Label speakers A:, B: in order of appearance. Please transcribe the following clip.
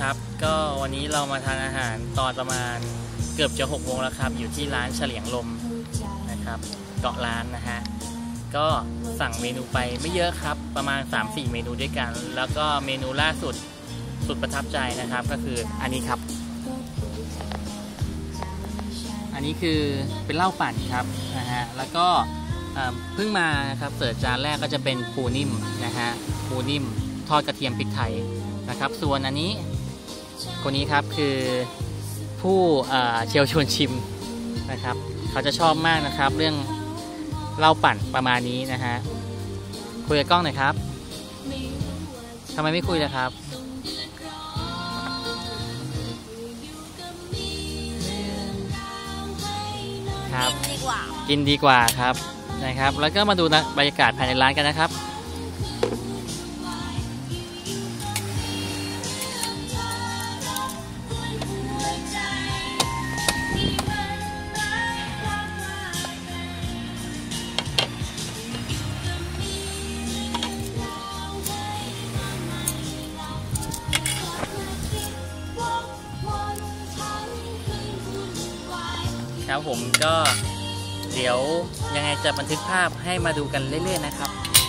A: ครับ ก็วันนี้เรามาทานอาหารตอนประมาณเกือบจะ6โมงแล้วครับ อยู่ที่ร้านเฉลียงลมนะครับเกาะร้านนะฮะ ก็สั่งเมนูไปไม่เยอะครับ ประมาณ 3-4 เมนูด้วยกัน แล้วก็เมนูล่าสุดสุดประทับใจนะครับ ก็คืออันนี้ครับ อันนี้คือเป็นเหล้าปั่นครับนะฮะ แล้วก็เพิ่งมาครับเสิร์ฟจานแรกก็จะเป็นปูนิ่มนะฮะ ปูนิ่มทอดกระเทียมพริกไทยนะครับ ส่วนอันนี้ คนนี้ครับคือผู้เชียวชวนชิมนะครับ เขาจะชอบมากนะครับ เรื่องเหล้าปั่นประมาณนี้นะฮะคุยกับกล้องหน่อยครับทำไมไม่คุยล่ะครับครับกินดีกว่าครับนะครับ แล้วก็มาดูนะบรรยากาศภายในร้านกันนะครับ ครับผมก็เดี๋ยวยังไงจะบันทึกภาพให้มาดูกันเรื่อยๆนะครับ